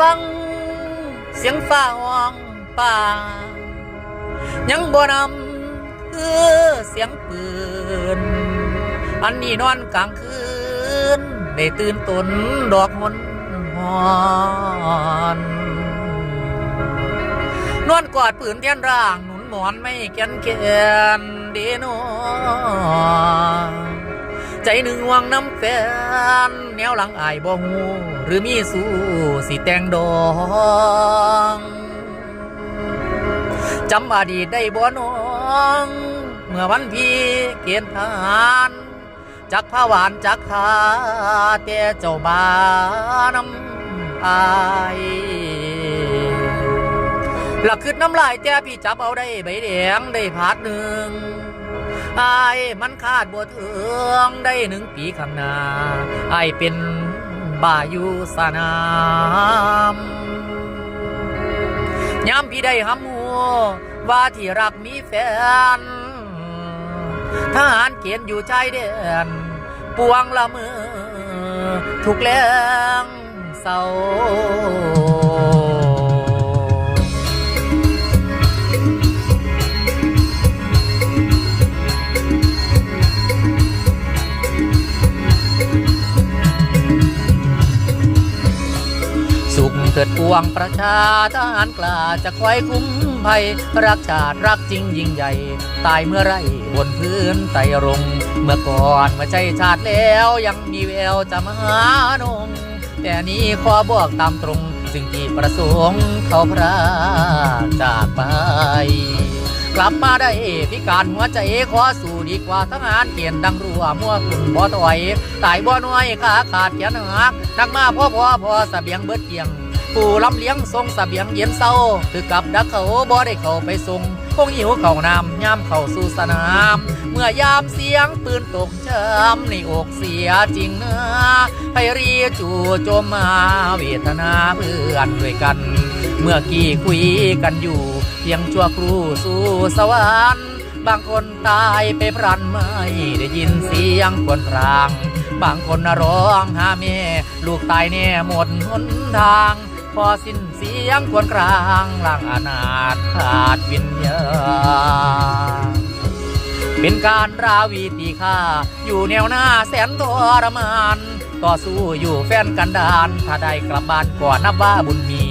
ฟัง เสียงฟ้าห้องป่า ยังบ่นำคือเสียงปืน อันนี้นอนกลางคืน ได้ตื่นตนดอกมนหอนนอนกอดปืนเทียนร่าง หนุนหมอนไม่แกนแกนเดโน ใจหนึ่งวังน้ำแฟนแนวหลังอายบ่หูหรือมีสู้สิแตงดองจำอดีตได้บ่น้อง เมื่อวันพี่เกณฑ์ทหารจักผ้าหวานจักทาแต่เจ้าบานำอายหลักขึ้นน้ำลายแต่พี่จับเอาได้ใบแดงได้ผาดหนึ่ง ไอ้ายมันขาดบัวเทืองได้หนึ่งปีข้างหน้าไอ้ายเป็นบ่าอยู่สนามยามพี่ได้หำหัวว่าที่รักมีแฟนทหารเกียนอยู่ชายแดนปวงละมือถูกแรงเศร้า วงประชาทหารกล้าจะคอยคุ้มภัย รักชาติรักจริงยิ่งใหญ่ ตายเมื่อไรบนพื้นไตรรงเมื่อก่อนเมื่อใจชาติแล้วยังมีแววจะมหานงแต่นี้ขอบอกตามตรง สิ่งที่ประสงค์เขาพระจากไปกลับมาได้พิการหัวใจขอสู้ดีกว่าทหารเกียนดังรัวมั่วกลุ่มบ่ถอยตายบ่น้อยขาขาดแขนหักนักมาพ่อพ่อพ่อเสบียงเบิดเกียง ผู้ลำเลี้ยงทรงเสบียงเย็นเศร้าคือกับดักเขาบ่ได้เข้าไปส่งคงหิวเข้านำยามเข้าสู่สนาม เมื่อยามเสียงปืนตกช้ำในอกเสียจริงเนื้อให้รีจู่โจมมาเวทนาเพื่อนด้วยกัน เมื่อกี้คุยกันอยู่เพียงชั่วครู่สู่สวรรค์บางคนตายไปพรันไม่ได้ยินเสียงครวรพราง บางคนร้องหาแม่ลูกตายแน่หมดหนทาง พอสิ้นเสียงควรกลางล่างอนาถขาดวิญญาณเป็นการราวีตีค่า อยู่แนวหน้าแสนทรมาน ต่อสู้อยู่แฟนกันดานถ้าได้กลับบ้านก่อนนับว่าบุญมี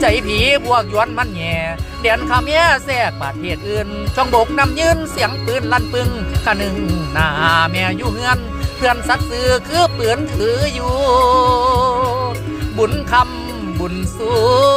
ใจผีบวกยวนมันแย่เดียนขาเมียแทรกประเทศอื่น ช่องบกนำยืนเสียงปืนลั่นปึงขะหนึ่งหน้าแม่อยู่เฮือน เพื่อนสัตว์ซื้อคือปืนถืออยู่ บุญคำ บุญสู